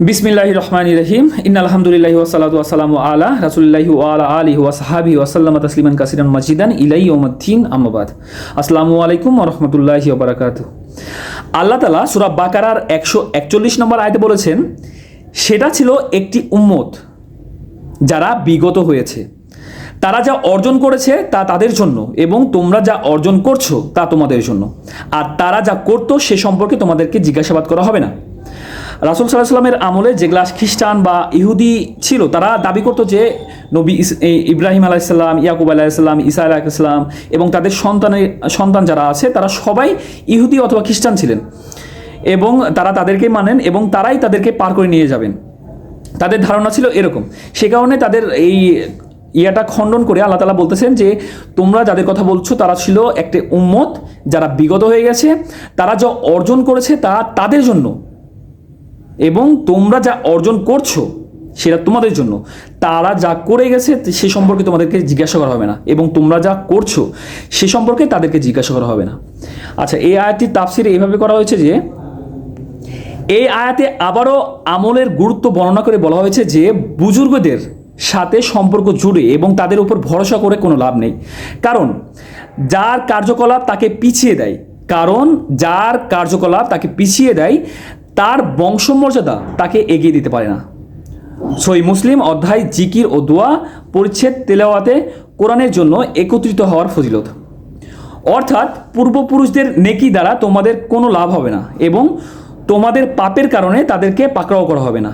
বিসমিল্লাহ রহমান রহিম। ইন আলহামদুলিল্লাহ ওসালাতু আসসালাম আলা রাসুলিল্লাহি ওয়ালা আলী ওয়াসাহাবি ওয়াসাল্লাম তসলিমান কাসিরান মাজিদান ইলাই ওমদ্দিন আহমাবাদ আসসালামু আলাইকুম রহমতুল্লাহি ওবরাকাত আল্লাহ তালা সুরা বাকারার একশো একচল্লিশ নম্বর আয়তে বলেছেন, সেটা ছিল একটি উম্মত যারা বিগত হয়েছে। তারা যা অর্জন করেছে তা তাদের জন্য এবং তোমরা যা অর্জন করছ তা তোমাদের জন্য। আর তারা যা করতো সে সম্পর্কে তোমাদেরকে জিজ্ঞাসাবাদ করা হবে না। রাসুল সাল্লাহ সাল্লামের আমলে যেগুলা খ্রিস্টান বা ইহুদি ছিল, তারা দাবি করতো যে নবী ইব্রাহিম আলাইসাল্লাম ইয়াকুব আলাইসাল্লাম ইসা আলাইসাল্লাম এবং তাদের সন্তানের সন্তান যারা আছে, তারা সবাই ইহুদি অথবা খ্রিস্টান ছিলেন এবং তারা তাদেরকে মানেন এবং তারাই তাদেরকে পার করে নিয়ে যাবেন। তাদের ধারণা ছিল এরকম। সে কারণে তাদের এই ইয়াটা খণ্ডন করে আল্লাহ তালা বলতেছেন যে, তোমরা যাদের কথা বলছো, তারা ছিল একটি উম্মত যারা বিগত হয়ে গেছে, তারা যা অর্জন করেছে তা তাদের জন্য এবং তোমরা যা অর্জন করছ, সেটা তোমাদের জন্য। তারা যা করে গেছে, সে সম্পর্কে তোমাদেরকে জিজ্ঞাসা করা হবে না। এবং তোমরা যা করছ, সে সম্পর্কে তাদেরকে জিজ্ঞাসা করা হবে না। আচ্ছা এই আয়াতটি তাফসিরে এইভাবে করা হয়েছে যে, এই আয়াতে আবারও আমলের গুরুত্ব বর্ণনা করে বলা হয়েছে যে, বুজুর্গদের সাথে সম্পর্ক জুড়ে এবং তাদের উপর ভরসা করে কোনো লাভ নেই। কারণ, যার কার্যকলাপ তাকে পিছিয়ে দেয়। কারণ, যার কার্যকলাপ তাকে পিছিয়ে দেয় তার বংশমর্যাদা তাকে এগিয়ে দিতে পারে না। সই মুসলিম অধ্যায় জিকির ও দোয়া, পরিচ্ছেদ, তেলাওয়াতে কোরআনের জন্য একত্রিত হওয়ার ফজিলত। অর্থাৎ পূর্বপুরুষদের নেকি দ্বারা তোমাদের কোনো লাভ হবে না এবং তোমাদের পাপের কারণে তাদেরকে পাকড়াও করা হবে না।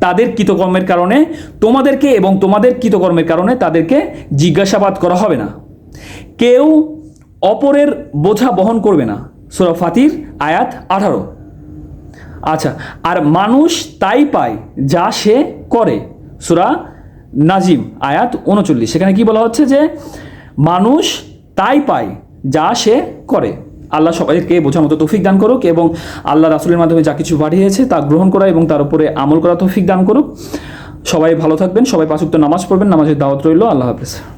তাদের কৃতকর্মের কারণে তোমাদেরকে এবং তোমাদের কৃতকর্মের কারণে তাদেরকে জিজ্ঞাসাবাদ করা হবে না। কেউ অপরের বোঝা বহন করবে না। সুরা আয়াত আঠারো। আচ্ছা আর মানুষ তাই পায় যা সে করে। সুরা নাজিম, আয়াত উনচল্লিশ। সেখানে কি বলা হচ্ছে যে, মানুষ তাই পায় যা সে করে। আল্লাহ সবাইকে বোঝার মতো তৌফিক দান করুক এবং আল্লাহ রাসুলের মাধ্যমে যা কিছু পাঠিয়েছে তা গ্রহণ করা এবং তার উপরে আমল করা তৌফিক দান করুক। সবাই ভালো থাকবেন, সবাই পাঁচুক্ত নামাজ পড়বেন, নামাজের দাওয়াত রইল, আল্লাহ হাফেজ।